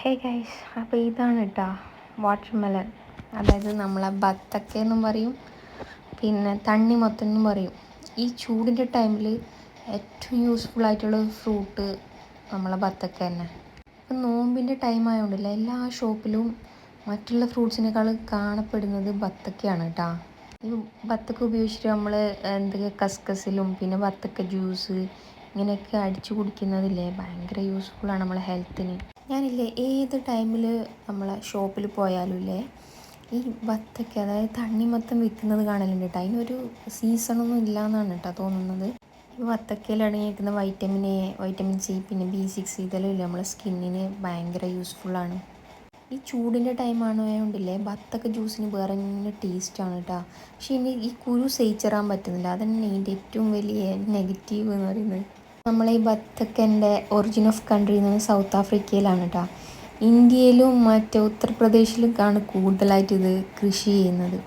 Hey guys അപ്പോൾ ഇതാണ് കേട്ടോ വാട്ടർമെലൺ അതായത് നമ്മളെ ബത്തക്ക എന്നും പറയും. പിന്നെ തണ്ണിമത്തൻ എന്നും പറയും. ഈ ചൂടിന്റെ ടൈമിൽ ഏറ്റവും യൂസ്ഫുൾ ആയിട്ടുള്ള ഫ്രൂട്ട് നമ്മളെ ബത്തക്ക തന്നെ. ഇപ്പം നോമ്പിന്റെ ടൈം എല്ലാ ഷോപ്പിലും മറ്റുള്ള ഫ്രൂട്ട്സിനേക്കാൾ കാണപ്പെടുന്നത് ബത്തക്കയാണ് കേട്ടോ ഈ ബത്തക്ക ഉപയോഗിച്ചിട്ട് നമ്മൾ എന്തൊക്കെ കസ്കസിലും പിന്നെ ബത്തക്ക ജ്യൂസ് ഇങ്ങനെയൊക്കെ അടിച്ചു കുടിക്കുന്നതില്ലേ? ഭയങ്കര യൂസ്ഫുള്ളാണ് നമ്മളെ ഹെൽത്തിന് ഞാനില്ലേ ഏത് ടൈമിൽ നമ്മളെ ഷോപ്പിൽ പോയാലും ഇല്ലേ ഈ വത്തയ്ക്ക് അതായത് തണ്ണിമത്തൻ വിൽക്കുന്നത് കാണലുണ്ട് കേട്ടോ. അതിനൊരു സീസണൊന്നും ഇല്ല എന്നാണ് കേട്ടോ തോന്നുന്നത്. ഈ വത്തക്കയിൽ അടങ്ങിയിരിക്കുന്ന വൈറ്റമിൻ എ വൈറ്റമിൻ സി പിന്നെ ബി സിക്സ് ഇതെല്ലാം ഇല്ലേ നമ്മളെ സ്കിന്നിന് ഭയങ്കര യൂസ്ഫുള്ളാണ് ഈ ചൂടിന്റെ ടൈം ആയതുകൊണ്ടില്ലേ ബത്തക്ക ജ്യൂസിന് വേറെ തന്നെ ടേസ്റ്റാണ് കേട്ടോ. പക്ഷേ ഇനി ഈ കുരു സഹിച്ചറാൻ പറ്റുന്നില്ല. അതന്നെ ഇതിന്റെ ഏറ്റവും വലിയ നെഗറ്റീവ് എന്ന് പറയുന്നത്. നമ്മളെ ഈ ബത്തക്കന്റെ ഒറിജിൻ ഓഫ് കൺട്രി എന്ന് പറഞ്ഞാൽ സൗത്ത് ആഫ്രിക്കയിലാണ് കേട്ടോ ഇന്ത്യയിലും മറ്റേ ഉത്തർപ്രദേശിലും ആണ് കൂടുതലായിട്ട് ഇത് കൃഷി ചെയ്യുന്നത്.